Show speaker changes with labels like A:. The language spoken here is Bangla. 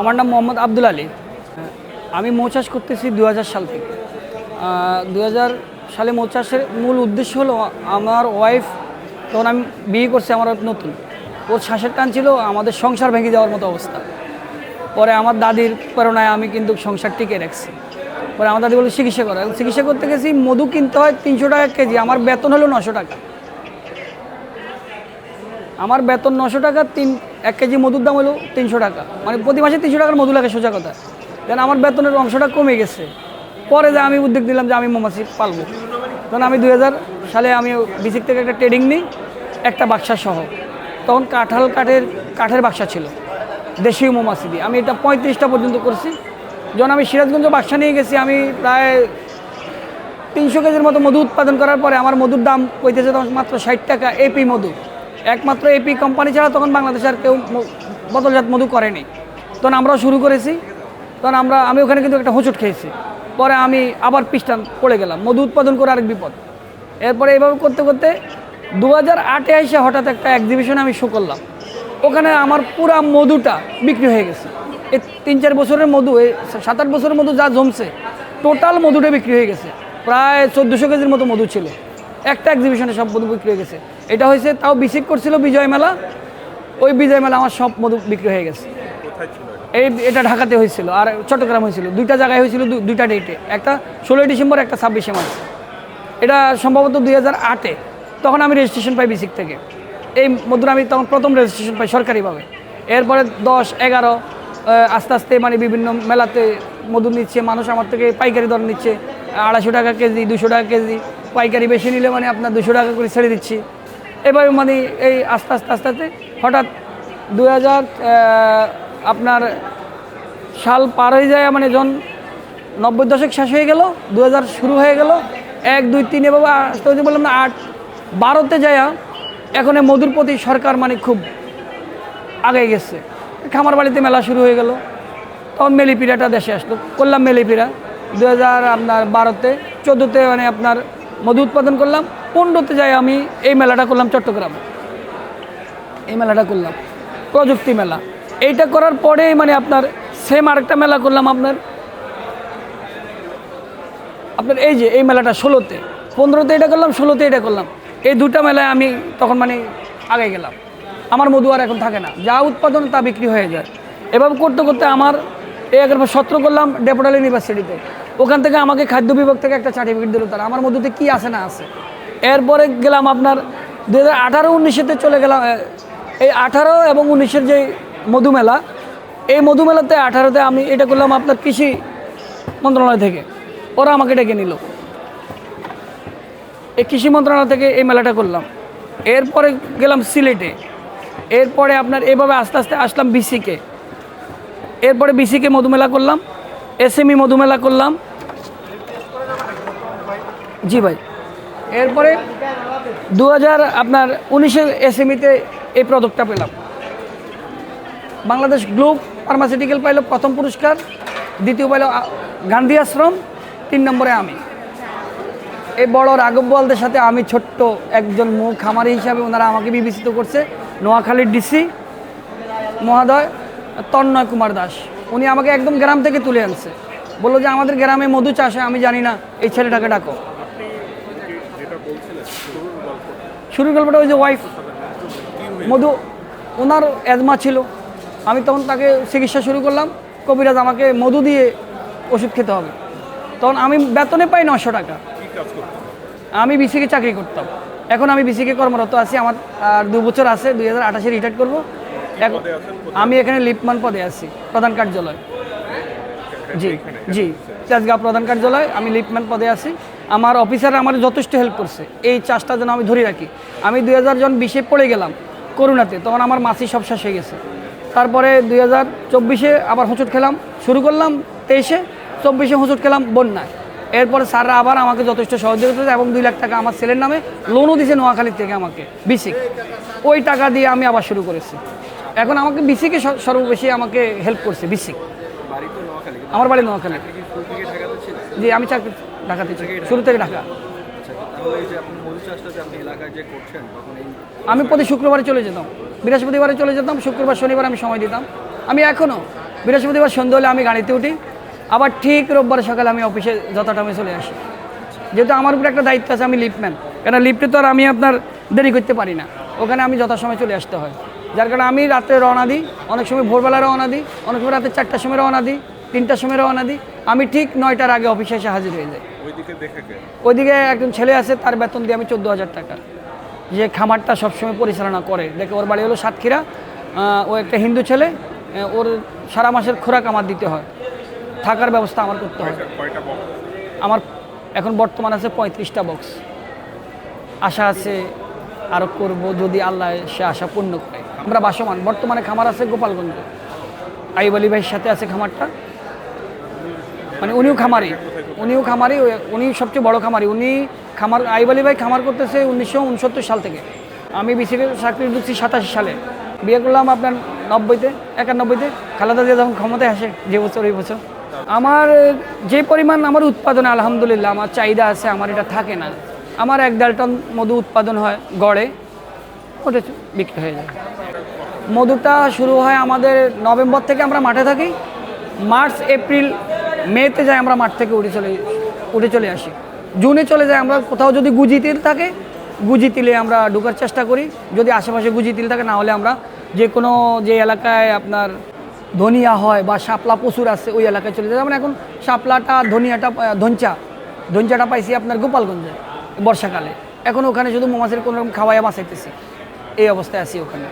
A: আমার নাম মোহাম্মদ আব্দুল আলী। আমি মৌ চাষ করতেছি দু হাজার সাল থেকে। দু হাজার সালে মৌ চাষের মূল উদ্দেশ্য হলো আমার ওয়াইফ তখন আমি বিয়ে করছি, আমার নতুন। ওর শ্বাসের টান ছিল আমাদের সংসার ভেঙে যাওয়ার মতো অবস্থা। পরে আমার দাদির প্রেরণায় আমি কিন্তু সংসার টিকে রাখছি। পরে আমার দাদি বলে চিকিৎসা করা। চিকিৎসা করতে গেছি, মধু কিনতে হয় তিনশো টাকা কেজি, আমার বেতন হলো নশো টাকা। আমার বেতন নশো টাকা, তিন, এক কেজি মধুর দাম হলো তিনশো টাকা। মানে প্রতি মাসে তিনশো টাকার মধু লাগে, সোজা কথা। দেন আমার বেতনের অংশটা কমে গেছে। পরে যে আমি উদ্যোগ দিলাম যে আমি মৌমাছি পালবো। তখন আমি দু হাজার সালে আমি বিসিক থেকে একটা ট্রেডিং নিই, একটা বাক্সা সহ। তখন কাঁঠাল কাঠের কাঠের বাক্সা ছিল। দেশীয় মৌমাছি দিয়ে। আমি এটা পঁয়ত্রিশটা পর্যন্ত করছি। যখন আমি সিরাজগঞ্জ বাক্সা নিয়ে গেছি, আমি প্রায় তিনশো কেজির মতো মধু উৎপাদন করার পরে আমার মধুর দাম পড়তেছে তখন মাত্র ষাট টাকা এপি মধু। একমাত্র এপি কোম্পানি ছাড়া তখন বাংলাদেশে আর কেউ বদলজাত মধু করেনি। তখন আমরাও শুরু করেছি। তখন আমরা, আমি ওখানে কিন্তু একটা হোঁচট খেয়েছি। পরে আমি আবার পিস্টান পড়ে গেলাম। মধু উৎপাদন করে আরেক বিপদ। এরপরে এইভাবে করতে করতে দু হাজার আটে এসে হঠাৎ একটা এক্সিবিশনে আমি শো করলাম। ওখানে আমার পুরা মধুটা বিক্রি হয়ে গেছে। এই তিন চার বছরের মধু, এই সাত আট বছরের মধু যা জমছে টোটাল মধুটা বিক্রি হয়ে গেছে। প্রায় চোদ্দোশো কেজির মতো মধু ছিল। একটা এক্সিবিশনে সব মধু বিক্রি হয়ে গেছে। এটা হয়েছে তাও বিসিক করছিল বিজয় মেলা। ওই বিজয় মেলা আমার সব মধু বিক্রি হয়ে গেছে। এই এটা ঢাকাতে হয়েছিল আর চট্টগ্রাম হয়েছিল। দুইটা জায়গায় হয়েছিল দু- দুইটা ডেটে একটা ষোলোই ডিসেম্বর একটা ছাব্বিশে মার্চ। এটা সম্ভবত দুই হাজার আটে। তখন আমি রেজিস্ট্রেশন পাই বিসিক থেকে। এই মধুর আমি তখন প্রথম রেজিস্ট্রেশন পাই সরকারিভাবে। এরপরে দশ এগারো আস্তে আস্তে মানে বিভিন্ন মেলাতে মধু নিচ্ছে মানুষ আমার থেকে পাইকারি দর নিচ্ছে। আড়াইশো টাকা কেজি দুশো টাকা কেজি। পাইকারি বেশি নিলে মানে আপনার দুশো টাকা করে ছেড়ে দিচ্ছি। এভাবে মানে এই আস্তে আস্তে আস্তে আস্তে হঠাৎ দু হাজার আপনার সাল পার হয়ে যায় মানে যখন নব্বই দশক শেষ হয়ে গেল দু হাজার শুরু হয়ে গেল, এক, দুই, তিন এভাবে আসতে হতে বললাম না, আট, বারোতে যায় এখন মধুর প্রতি সরকার মানে খুব আগে গেছে। খামার বাড়িতে মেলা শুরু হয়ে গেল, তখন মেলিপিরাটা দেশে আসলো, করলাম মেলিপিরা দু হাজার আপনার বারোতে, চোদ্দোতে মানে আপনার মধু উৎপাদন করলাম। পনেরোতে যাই আমি এই মেলাটা করলাম চট্টগ্রামে। এই মেলাটা করলাম। প্রযুক্তি মেলা। এইটা করার পরেই মানে আপনার সেম আরেকটা মেলা করলাম আপনার। আপনার এই যে, এই মেলাটা ষোলোতে। পনেরোতে এটা করলাম, ষোলোতে এটা করলাম। এই দুটা মেলায় আমি তখন মানে আগে গেলাম। আমার মধু আর এখন থাকে না। যা উৎপাদন তা বিক্রি হয়ে যায়। এভাবে করতে করতে আমার এই একবার সত্র করলাম ডেপুটাল ইউনিভার্সিটিতে ওখান থেকে আমাকে খাদ্য বিভাগ থেকে একটা সার্টিফিকেট দিল তারা। আমার মধ্যে কী আছে না আছে। এরপরে গেলাম আপনার দু হাজার আঠারো উনিশেতে চলে গেলাম এই আঠারো এবং উনিশের যে মধুমেলা, এই মধুমেলাতে আঠারোতে আমি এটা করলাম আপনার কৃষি মন্ত্রণালয় থেকে। ওরা আমাকে ডেকে নিল। এই কৃষি মন্ত্রণালয় থেকে এই মেলাটা করলাম। এরপরে গেলাম সিলেটে। এরপরে আপনার এভাবে আস্তে আস্তে আসলাম বিসিকে এরপরে বিসিকে মধুমেলা করলাম এসএমই মধুমেলা করলাম। জি ভাই। এরপরে দু হাজার আপনার উনিশের এসএমইতে এই পদকটা পেলাম। বাংলাদেশ গ্লোব ফার্মাসিউটিক্যাল পাইল প্রথম পুরস্কার, দ্বিতীয় পাইল গান্ধী আশ্রম, তিন নম্বরে আমি। এই বড় রাঘব বলদের সাথে আমি ছোট্ট একজন মুখ খামারি হিসাবে ওনারা আমাকে বিবেচিত করছে, নোয়াখালীর ডিসি মহোদয়। তন্ময় কুমার দাস। উনি আমাকে একদম গ্রাম থেকে তুলে আনছে। বলল যে, আমাদের গ্রামে মধু চাষ হয়, আমি জানি না, এই ছেলেটাকে ডাকো। শুরুর গল্পটা ওই যে ওয়াইফ মধু, ওনার অ্যাজমা ছিল। আমি তখন তাকে চিকিৎসা শুরু করলাম। কবিরাজ আমাকে মধু দিয়ে ওষুধ খেতে হবে। তখন আমি বেতনে পাই নশো টাকা। আমি বিসিকে চাকরি করতাম। এখন আমি বিসিকে কর্মরত আছি। আমার আর দু বছর আছে, দুই হাজার আঠাশে রিটায়ার করব। আমি এখানে লিপমান পদে আছি, প্রধান কার্যালয়। জি জি চাষগাঁও প্রধান কার্যালয়, আমি লিপম্যান পদে আছি। আমার অফিসার আমার যথেষ্ট হেল্প করছে। এই চাষটা যেন আমি ধরে রাখি। আমি দুই হাজার জন বিশে পড়ে গেলাম করোনাতে, তখন আমার মাসি সব শেষ হয়ে গেছে। তারপরে দুই হাজার চব্বিশে আবার হোঁচট খেলাম, শুরু করলাম তেইশে, চব্বিশে হোঁচট খেলাম বন্যায়। এরপরে স্যাররা আবার আমাকে যথেষ্ট সহযোগিতা করেছে এবং দুই লাখ টাকা আমার ছেলের নামে লোনও দিয়েছে নোয়াখালীর থেকে আমাকে, বিসিক। ওই টাকা দিয়ে আমি আবার শুরু করেছি। এখন আমাকে বিসিকে সর্ববেশি আমাকে হেল্প করছে বিসিক আমার বাড়ি নোয়াখালী। জি, আমি চাকরি ঢাকাতে। শুরু থেকে ঢাকা। আমি প্রতি শুক্রবারে চলে যেতাম। বৃহস্পতিবারে চলে যেতাম, শুক্রবার শনিবার আমি সময় দিতাম। আমি এখনও বৃহস্পতিবার সন্ধ্যে হলে আমি গাড়িতে উঠি। আবার ঠিক রোববার সকালে আমি অফিসে যতটা আমি চলে আসি। যেহেতু আমার উপরে একটা দায়িত্ব আছে, আমি লিফটম্যান কেন লিফটে তো আর আমি আপনার দেরি করতে পারি না। ওখানে আমি যথাসময় চলে আসতে হয়। যার কারণে আমি রাত্রে রওনা দিই অনেক সময় ভোরবেলা রওনা দিই অনেক সময় রাতে চারটার সময় রওনা দিই তিনটার সময় রওনা দিই। আমি ঠিক নয়টার আগে অফিসে এসে হাজির হয়ে যাই।
B: ওইদিকে দেখে কে?
A: ওইদিকে একজন ছেলে আছে তার বেতন দিয়ে আমি চোদ্দ হাজার টাকা। যে খামারটা সবসময় পরিচালনা করে। দেখে ওর বাড়ি হলো সাতক্ষীরা। ও একটা হিন্দু ছেলে। ওর সারা মাসের খোরাক আমার দিতে হয়। থাকার ব্যবস্থা আমার করতে হয়। আমার এখন বর্তমান আছে পঁয়ত্রিশটা বক্স আশা আছে আরও করব যদি আল্লাহ সে আশা পূর্ণ করে। আমরা বাসমান বর্তমানে খামার আছে গোপালগঞ্জে। আইব আলী ভাইয়ের সাথে আছে খামারটা। মানে উনিও খামারি। উনিও খামারি উনি সবচেয়ে বড় খামারি। উনি খামার আইব আলী ভাই খামার করতেছে উনিশশো উনসত্তর সাল থেকে। আমি বিসিবি চাকরি ঢুকছি সাতাশি সালে। বিয়ে করলাম আপনার নব্বইতে, একানব্বইতে। খালেদা দিয়ে যখন ক্ষমতায় আসে, যে বছর, ওই বছর। আমার যে পরিমাণ আমার উৎপাদন, আলহামদুলিল্লাহ, আমার চাহিদা আছে, আমার এটা থাকে না। আমার এক দেড় টন মধু উৎপাদন হয় গড়ে। ওটা বিক্রি হয়ে যায়। মধুটা শুরু হয় আমাদের নভেম্বর থেকে আমরা মাঠে থাকি। মার্চ, এপ্রিল, মেতে যাই আমরা মাঠ থেকে উঠে চলে উঠে চলে আসি। জুনে চলে যাই আমরা কোথাও যদি গুজি তিল থাকে, গুজি তিলে আমরা ঢোকার চেষ্টা করি। যদি আশেপাশে গুজি তিল থাকে, না হলে আমরা যে কোনো যে এলাকায় আপনার ধনিয়া হয় বা শাপলা প্রচুর আছে, ওই এলাকায় চলে যায় যেমন এখন শাপলাটা, ধনিয়াটা ধনচা। ধনচাটা পাইছি আপনার গোপালগঞ্জে, বর্ষাকালে। এখন ওখানে শুধু মৌমাছির কোনো রকম খাওয়াইয়া বাঁচাইতেছি। এই অবস্থায় আছি ওখানে